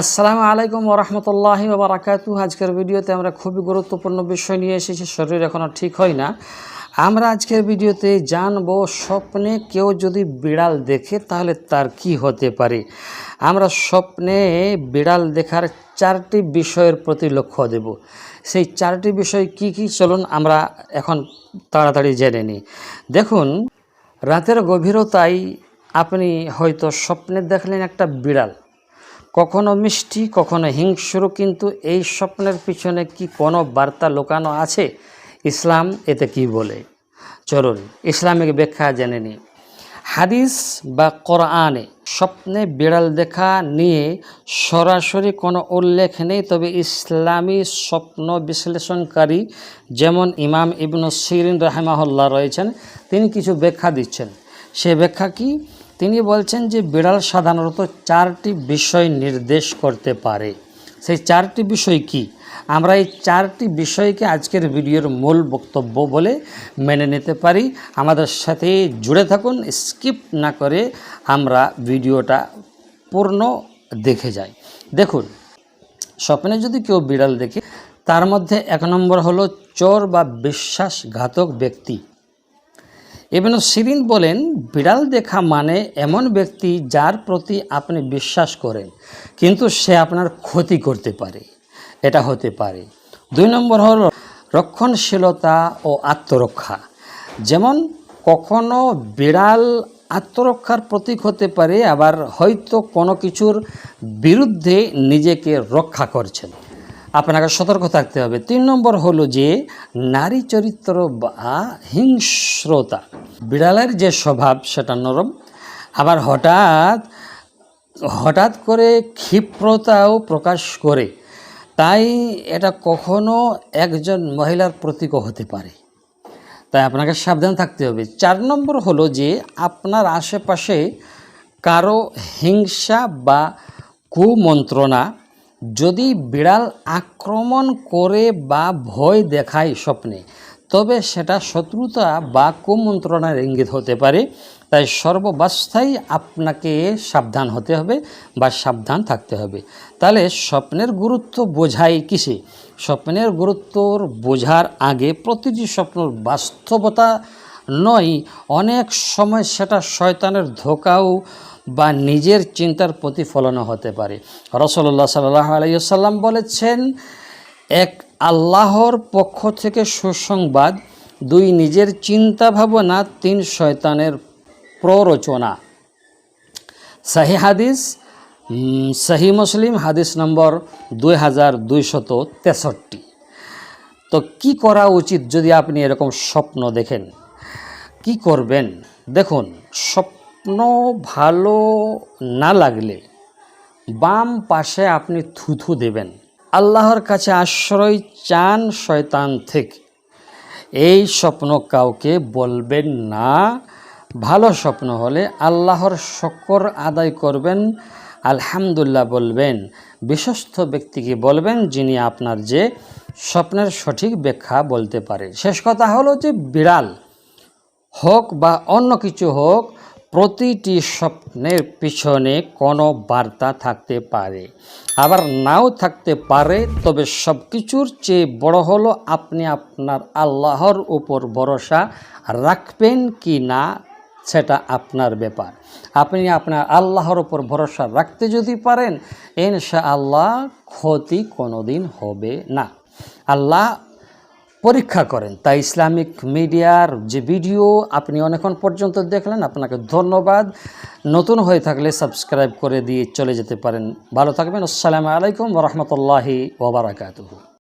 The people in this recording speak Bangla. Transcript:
আসসালামু আলাইকুম ওরহমতুল্লাহি বারাকাতু আজকের ভিডিওতে আমরা খুবই গুরুত্বপূর্ণ বিষয় নিয়ে এসেছি, শরীর এখনও ঠিক হয় না। আমরা আজকের ভিডিওতে জানব স্বপ্নে কেউ যদি বিড়াল দেখে তাহলে তার কি হতে পারে? আমরা স্বপ্নে বিড়াল দেখার চারটি বিষয়ের প্রতি লক্ষ্য দেব। সেই চারটি বিষয় কি কি? চলুন আমরা এখন তাড়াতাড়ি জেনে নিই। দেখুন, রাতের গভীরতায় আপনি হয়তো স্বপ্নে দেখলেন একটা বিড়াল। কখনো মিষ্টি, কখনো হিংস্র, কিন্তু এই স্বপ্নের পিছনে কি কোনো বার্তা লুকানো আছে? ইসলাম এতে কি বলে? চলুন ইসলামিক ব্যাখ্যা জেনে নিই। হাদিস বা কোরআনে স্বপ্নে বিড়াল দেখা নিয়ে সরাসরি কোনো উল্লেখ নেই, তবে ইসলামী স্বপ্ন বিশ্লেষণকারী যেমন ইমাম ইবনু সিরিন রাহেমাহুল্লাহ রয়েছেন, তিনি কিছু ব্যাখ্যা দিচ্ছেন। সে ব্যাখ্যা কি? তিনি বলছেন যে বিড়াল সাধারণত চারটি বিষয় নির্দেশ করতে পারে। সেই চারটি বিষয় কি? আমরা এই চারটি বিষয়কে আজকের ভিডিওর মূল বক্তব্য বলে মেনে নিতে পারি। আমাদের সাথে জুড়ে থাকুন, স্কিপ না করে আমরা ভিডিওটা পূর্ণ দেখে যাই। দেখুন, স্বপ্নে যদি কেউ বিড়াল দেখে, তার মধ্যে এক নম্বর হলো চোর বা বিশ্বাসঘাতক ব্যক্তি। ইবনু সিরিন বলেন, বিড়াল দেখা মানে এমন ব্যক্তি যার প্রতি আপনি বিশ্বাস করেন, কিন্তু সে আপনার ক্ষতি করতে পারে। এটা হতে পারে। দুই নম্বর হল রক্ষণশীলতা ও আত্মরক্ষা। যেমন, কখনো বিড়াল আত্মরক্ষার প্রতীক হতে পারে, আবার হয়তো কোনো কিছুর বিরুদ্ধে নিজেকে রক্ষা করছেন। আপনাকে সতর্ক থাকতে হবে। তিন নম্বর হলো যে, নারী চরিত্র বা হিংস্রতা। বিড়ালের যে স্বভাব, সেটা নরম। আবার হঠাৎ হঠাৎ করে ক্ষিপ্রতাও প্রকাশ করে। তাই এটা কখনো একজন মহিলার প্রতীকও হতে পারে। তাই আপনাকে সাবধান থাকতে হবে। চার নম্বর হলো যে, আপনার আশেপাশে কারও হিংসা বা কুমন্ত্রণা যদি বিড়াল আক্রমণ করে বা ভয় দেখায় স্বপ্নে, তবে সেটা শত্রুতা বা কুমন্ত্রণার ইঙ্গিত হতে পারে। তাই সর্বাবস্থায় আপনাকে সাবধান হতে হবে বা সাবধান থাকতে হবে। তাহলে স্বপ্নের গুরুত্ব বোঝাই কিসে? স্বপ্নের গুরুত্বর বোঝার আগে প্রতিটি স্বপ্নর বাস্তবতা নয়, অনেক সময় সেটা শয়তানের ধোকাও বা নিজের চিন্তার প্রতিফলনও হতে পারে। রসল্লাহ সাল্লাহ আলাইসাল্লাম বলেছেন, এক আল্লাহর পক্ষ থেকে সুসংবাদ, দুই নিজের চিন্তা ভাবনা তিন শয়তানের প্ররোচনা। সাহি হাদিস সাহি মুসলিম, হাদিস নম্বর দুই হাজার দুইশত তেষট্টি। তো কি করা উচিত যদি আপনি এরকম স্বপ্ন দেখেন? কি করবেন? দেখুন স্বপ্ন ভালো না লাগলে বাম পাশে আপনি থুথু দেবেন। আল্লাহর কাছে আশ্রয় চান শয়তান থেকে। এই স্বপ্ন কাউকে বলবেন না। ভালো স্বপ্ন হলে আল্লাহর শকর আদায় করবেন। আলহামদুলিল্লাহ বলবেন। বিশ্বস্ত ব্যক্তিকে বলবেন যিনি আপনার যে স্বপ্নের সঠিক ব্যাখ্যা বলতে পারে। শেষ কথা হলো যে বিড়াল হোক বা অন্য কিছু হোক প্রতিটি স্বপ্নের পিছনে কোনো বার্তা থাকতে পারে। আবার নাও থাকতে পারে, তবে সব কিছুর চেয়ে বড় হলো আপনি আপনার আল্লাহর উপর ভরসা রাখবেন কি না, সেটা আপনার ব্যাপার। আপনি আপনার আল্লাহর উপর ভরসা রাখতে যদি পারেন ইনশা আল্লাহ ক্ষতি কোনোদিন হবে না। আল্লাহ পরীক্ষা করেন। তাই ইসলামিক মিডিয়ার যে ভিডিও আপনি অনেকক্ষণ পর্যন্ত দেখলেন, আপনাকে ধন্যবাদ। নতুন হয়ে থাকলে সাবস্ক্রাইব করে দিয়ে চলে যেতে পারেন। ভালো থাকবেন। আসসালামু আলাইকুম রহমতুল্লাহি ওবরাকাতুহু